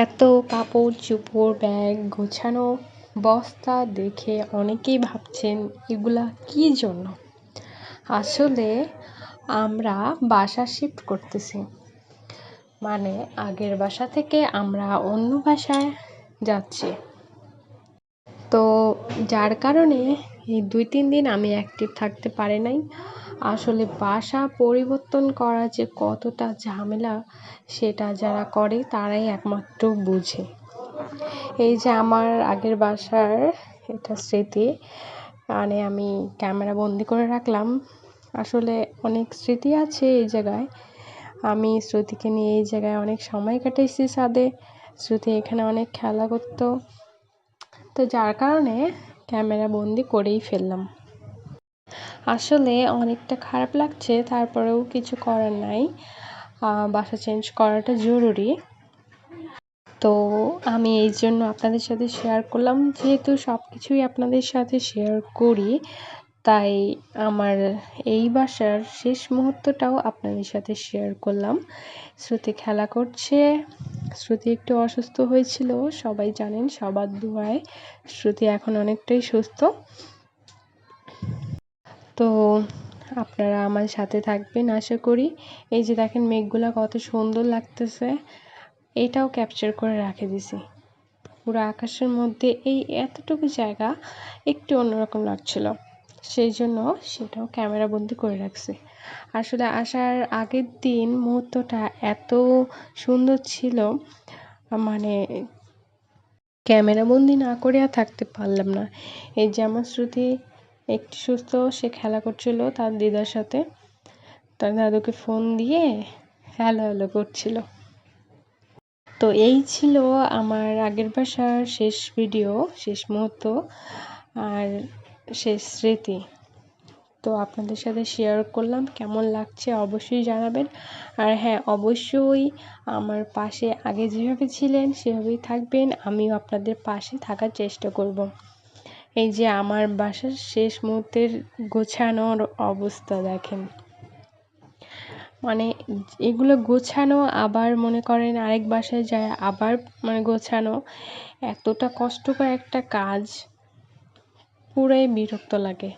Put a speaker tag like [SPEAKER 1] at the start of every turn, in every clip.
[SPEAKER 1] এত কাপড় চোপড় ব্যাগ গোছানো বস্তা দেখে অনেকেই ভাবছেন, এগুলা কী জন্য? আসলে আমরা বাসা শিফট করতেছি। মানে আগের বাসা থেকে আমরা অন্য বাসায় যাচ্ছি। তো যার কারণে এই দুই, তিন দিন আমি অ্যাক্টিভ থাকতে পারি নাই। আসলে বাসা পরিবর্তন করা যে কতটা ঝামেলা, সেটা যারা করে তারাই একমাত্র বুঝে। এই যে আমার আগের বাসার এটা স্মৃতি মানে আমি ক্যামেরা বন্দি করে রাখলাম। আসলে অনেক স্মৃতি আছে এই জায়গায়। আমি শ্রুতিকে নিয়ে এই জায়গায় অনেক সময় কাটাইছি সাদে শ্রুতি এখানে অনেক খেলা করতো। তো যার কারণে ক্যামেরা বন্দি করেই ফেললাম। আসলে অনেকটা খারাপ লাগছে, তারপরেও কিছু করার নাই। বাসা চেঞ্জ করাটা জরুরি। তো আমি এই জন্য আপনাদের সাথে শেয়ার করলাম। যেহেতু সব কিছুই আপনাদের সাথে শেয়ার করি, তাই আমার এই বাসার শেষ মুহূর্তটাও আপনাদের সাথে শেয়ার করলাম। শ্রুতি খেলা করছে। শ্রুতি একটু অসুস্থ হয়েছিল, সবাই জানেন সবার দুয়ায় শ্রুতি এখন অনেকটাই সুস্থ। তো আপনারা আমার সাথে থাকবেন আশা করি। এই যে দেখেন মেঘগুলা কত সুন্দর লাগতেছে। এটাও ক্যাপচার করে রাখে দিছি। পুরো আকাশের মধ্যে এই এতটুকু জায়গা একটু অন্যরকম লাগছিল। সেই জন্য সেটাও ক্যামেরা বন্দি করে রাখছি। আসলে আসার আগের দিন মুহূর্তটা এত সুন্দর ছিল মানে ক্যামেরা বন্দি না করে আর থাকতে পারলাম না। এই যে আমার শ্রুতি একটু সুস্থ, সে খেলা করছিল তার দিদার সাথে। তার দাদুকে ফোন দিয়ে হ্যালো হ্যালো করছিল। তো এই ছিল আমার আগের বাসার শেষ ভিডিও শেষ মুহূর্ত। আর শেষ স্মৃতি। তো আপনাদের সাথে শেয়ার করলাম, কেমন লাগছে অবশ্যই জানাবেন। আর হ্যাঁ অবশ্যই আমার পাশে আগে যেভাবে ছিলেন, সেভাবেই থাকবেন। আমিও আপনাদের পাশে থাকার চেষ্টা করব। এই যে আমার বাসার শেষ মুহূর্তের গোছানোর অবস্থা দেখেন। মানে এগুলো গোছানো, আবার মনে করেন আরেক বাসায় যায় আবার মানে গোছানো, এতটা কষ্টকর একটা কাজ। পুরাই বিরক্ত লাগে।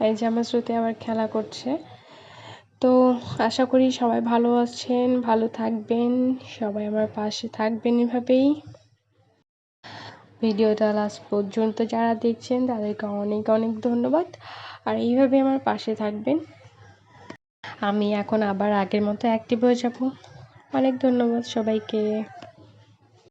[SPEAKER 1] এই যে আমার শ্রুতি আবার খেলা করছে। তো আশা করি সবাই ভালো আছেন, ভালো থাকবেন। সবাই আমার পাশে থাকবেন এভাবেই। ভিডিওটা লাস্ট পর্যন্ত যারা দেখছেন, তাদেরকে অনেক অনেক ধন্যবাদ। আর এইভাবে আমার পাশে থাকবেন। আমি এখন আবার আগের মতো অ্যাক্টিভ হয়ে যাব। অনেক ধন্যবাদ সবাইকে।